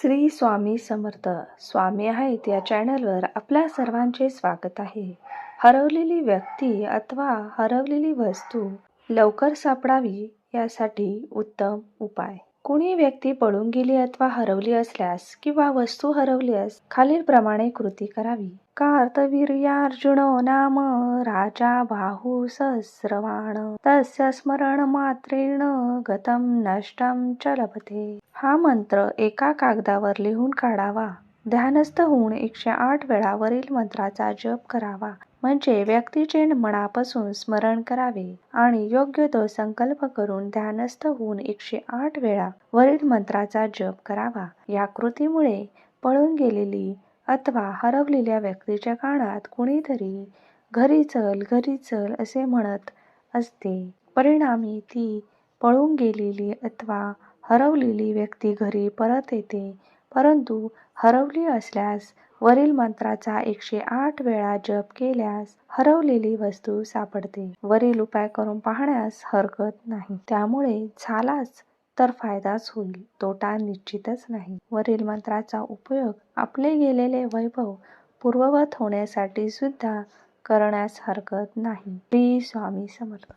श्री स्वामी समर्थ. स्वामी आहेत या चॅनलवर आपल्या सर्वांचे स्वागत आहे. हरवलेली व्यक्ती अथवा हरवलेली वस्तू लवकर सापडावी यासाठी उत्तम उपाय. कुणी व्यक्ती पळून गेली अथवा हरवली असल्यास किंवा वस्तू हरवल्यास खालीलप्रमाणे कृती करावी. कार्तवीर्यार्जुनो नाम राजा बाहू सहस्रवाण. तस्य स्मरण मात्रेण गतम नष्टम च लभते हा मंत्र एका कागदावर लिहून काढावा. ध्यानस्थ होऊन एकशे आठ वेळा वरील मंत्राचा जप करावा. म्हणजे व्यक्तीचे मनापासून स्मरण करावे आणि योग्य तो संकल्प करून ध्यानस्थ होऊन एकशे आठ वेळा वरील मंत्राचा जप करावा. या कृतीमुळे पळून गेलेली अथवा हरवलेल्या व्यक्तीच्या कानात कुणीतरी घरी चल घरी चल असे म्हणत असते. परिणामी ती पळून गेलेली अथवा हरवलेली व्यक्ती घरी परत येते परंतु हरवली असल्यास वरील मंत्राचा एकशे आठ वेळा जप केल्यास हरवलेली वस्तू सापडते. वरील उपाय करून पाहण्यास हरकत नाही. त्यामुळे झालाच तर फायदाच होईल तोटा निश्चितच नाही. वरील मंत्राचा उपयोग आपले गेलेले वैभव पूर्ववत होण्यासाठी सुद्धा करण्यास हरकत नाही. श्री स्वामी समर्थ.